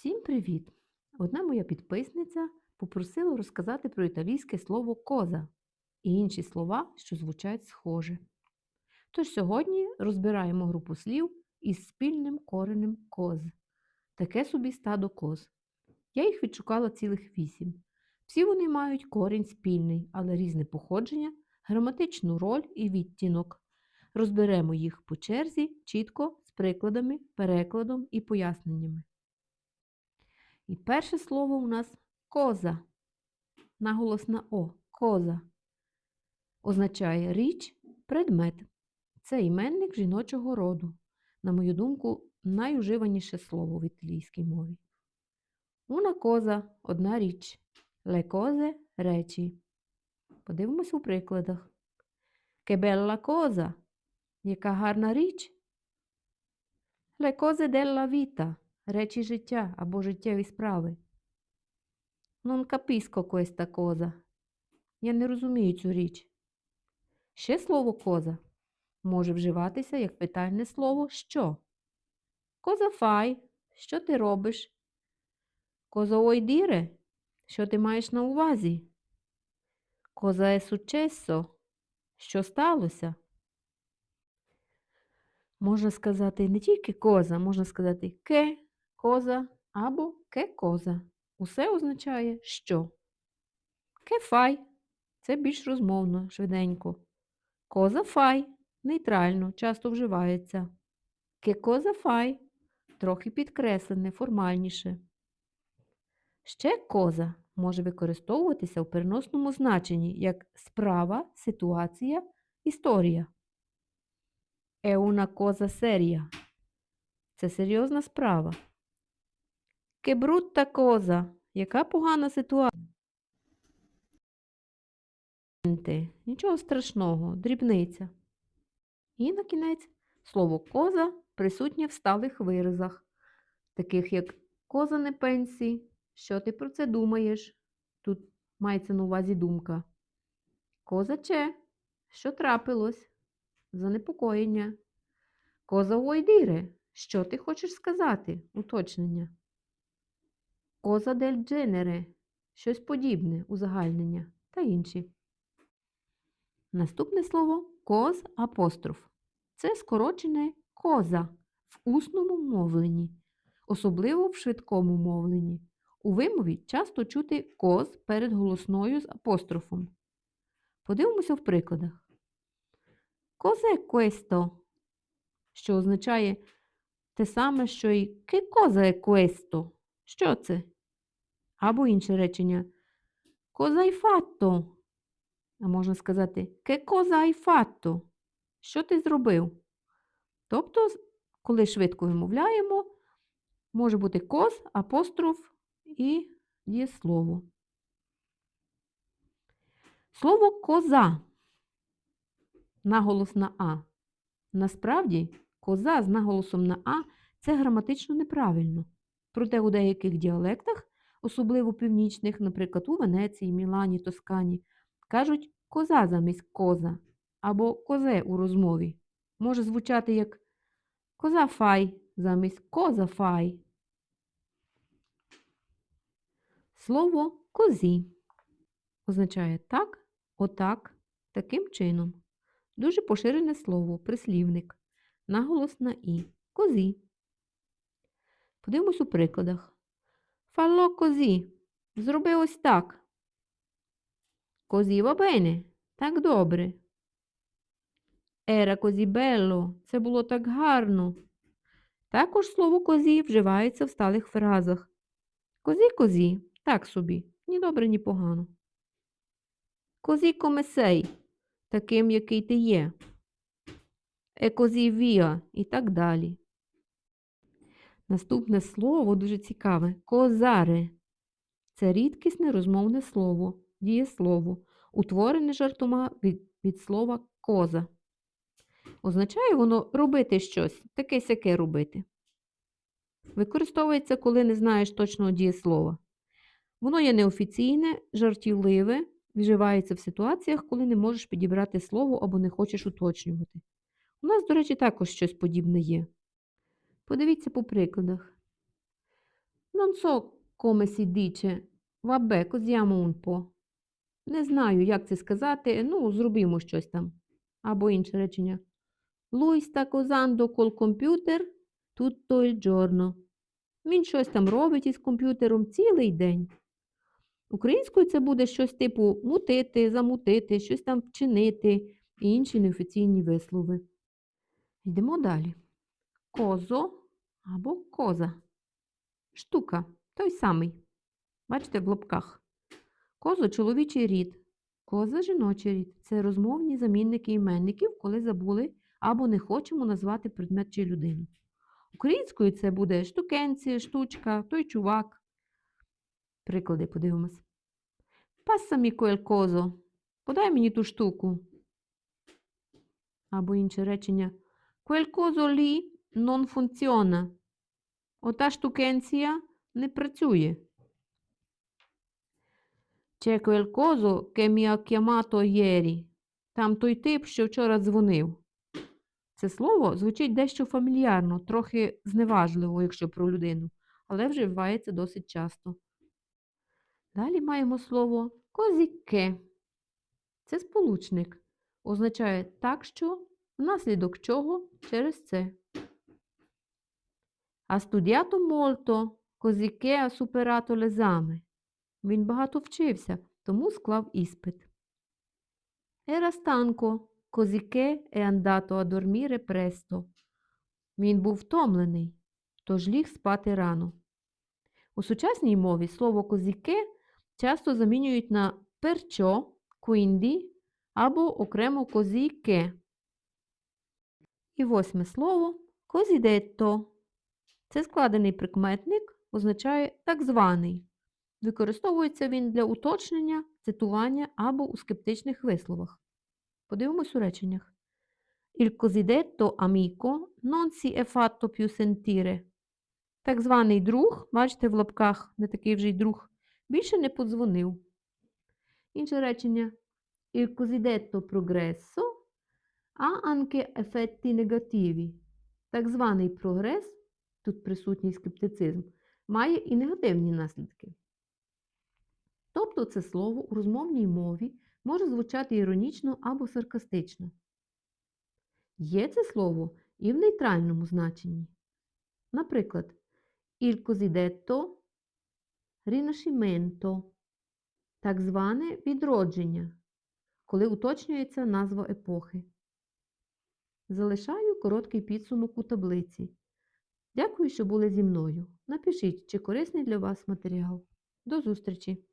Всім привіт! Одна моя підписниця попросила розказати про італійське слово коза і інші слова, що звучать схоже. Тож сьогодні розбираємо групу слів із спільним коренем коз. Таке собі стадо коз. Я їх відшукала цілих вісім. Всі вони мають корінь спільний, але різне походження, граматичну роль і відтінок. Розберемо їх по черзі, чітко, з прикладами, перекладом і поясненнями. І перше слово у нас коза. Наголос на О. Коза. Означає річ, предмет. Це іменник жіночого роду. На мою думку, найуживаніше слово в італійській мові. Una коза одна річ. Le cose – речі. Подивимось у прикладах. Bella cosa! Яка гарна річ. Le cose della vita – речі життя або життєві справи. Non capisco questa cosa. Я не розумію цю річ. Ще слово коза може вживатися як питальне слово що. Коза фай, що ти робиш? Коза ойдіре, що ти маєш на увазі? Коза е successo, що сталося? Можна сказати не тільки коза, можна сказати ке, коза або ке коза. Усе означає що. Кефай це більш розмовно, швиденько. Коза фай нейтрально, часто вживається. Ке коза фай трохи підкреслене, формальніше. Ще коза може використовуватися в переносному значенні як справа, ситуація, історія. Una cosa seria. Це серйозна справа. Che brutta cosa. Яка погана ситуація. Нічого страшного, дрібниця. І на кінець слово коза присутнє в сталих виразах, таких як коза не пенсії. Що ти про це думаєш? Тут мається на увазі думка. Козаче, що трапилось? Занепокоєння. Коза уойдіре. Що ти хочеш сказати? Уточнення. Коза дель дженере. Щось подібне, узагальнення та інші. Наступне слово коз апостроф. Це скорочене коза в усному мовленні, особливо в швидкому мовленні. У вимові часто чути коз перед голосною з апострофом. Подивимося в прикладах. Козе questo, що означає те саме, що й «Che cosa è questo?» Що це? Або інше речення. Cosa hai? А можна сказати «Che cosa hai fatto?» Що ти зробив? Тобто, коли швидко вимовляємо, може бути коз, апостроф і дієслово. Слово коза. Наголос на А. Насправді, коза з наголосом на А це граматично неправильно. Проте у деяких діалектах, особливо північних, наприклад, у Венеції, Мілані, Тоскані, кажуть коза замість коза або козе у розмові. Може звучати як коза фай замість коза фай. Слово козі означає так, отак, таким чином. Дуже поширене слово, прислівник, наголос на і. Козі. Подивимось у прикладах. Фалло козі. Зроби ось так. Козі va bene. Так добре. Ера козі белло. Це було так гарно. Також слово козі вживається в сталих фразах. Козі козі. Так собі. Ні добре, ні погано. Козі комесей. Таким, який ти є. Е козі віа і так далі. Наступне слово дуже цікаве козаре. Це рідкісне розмовне слово, дієслово, утворене жартома від, від слова коза. Означає воно робити щось, таке сяке робити. Використовується, коли не знаєш точного дієслова. Воно є неофіційне, жартівливе, вживається в ситуаціях, коли не можеш підібрати слово або не хочеш уточнювати. У нас, до речі, також щось подібне є. Подивіться по прикладах. Non so come si dice. Vabbè, cosiamo un po'. Не знаю, як це сказати. Ну, зробімо щось там. Або інше речення. Lui sta cosando col computer tutto il giorno. Він щось там робить із комп'ютером цілий день. Українською це буде щось типу мутити, замутити, щось там вчинити і інші неофіційні вислови. Йдемо далі. Козо або коза. Штука той самий. Бачите, в лапках. Козо чоловічий рід. Коза жіночий рід. Це розмовні замінники іменників, коли забули або не хочемо назвати предмет чи людину. Українською це буде штукенці, штучка, той чувак. Приклади подивимось. Passami quel coso. Подай мені ту штуку. Або інше речення. Quel coso lì non funziona. Ота штукенція не працює. C'è quel coso che mi ha chiamato ieri. Там той тип, що вчора дзвонив. Це слово звучить дещо фамільярно, трохи зневажливо, якщо про людину, але вживається досить часто. Далі маємо слово козіке. Це сполучник. Означає так, що, внаслідок чого через це. Ha studiato molto, cosicché ha superato l'esame. Він багато вчився, тому склав іспит. Era stanco, cosicché è andato a dormire presto. Він був втомлений, тож ліг спати рано. У сучасній мові слово козіке часто замінюють на перчо, quindi або окремо козіке. І восьме слово козідетто. Це складений прикметник, означає так званий. Використовується він для уточнення, цитування або у скептичних висловах. Подивимось у реченнях. Il cosiddetto amico non si è fatto più sentire. Так званий друг, бачите в лапках, не такий вже й друг, більше не подзвонив. Інше речення. Il cosiddetto progresso ha anche effetti negativi. Так званий прогрес, тут присутній скептицизм, має і негативні наслідки. Тобто це слово у розмовній мові може звучати іронічно або саркастично. Є це слово і в нейтральному значенні. Наприклад, il cosiddetto rinascimento – так зване відродження, коли уточнюється назва епохи. Залишаю короткий підсумок у таблиці. Дякую, що були зі мною. Напишіть, чи корисний для вас матеріал. До зустрічі!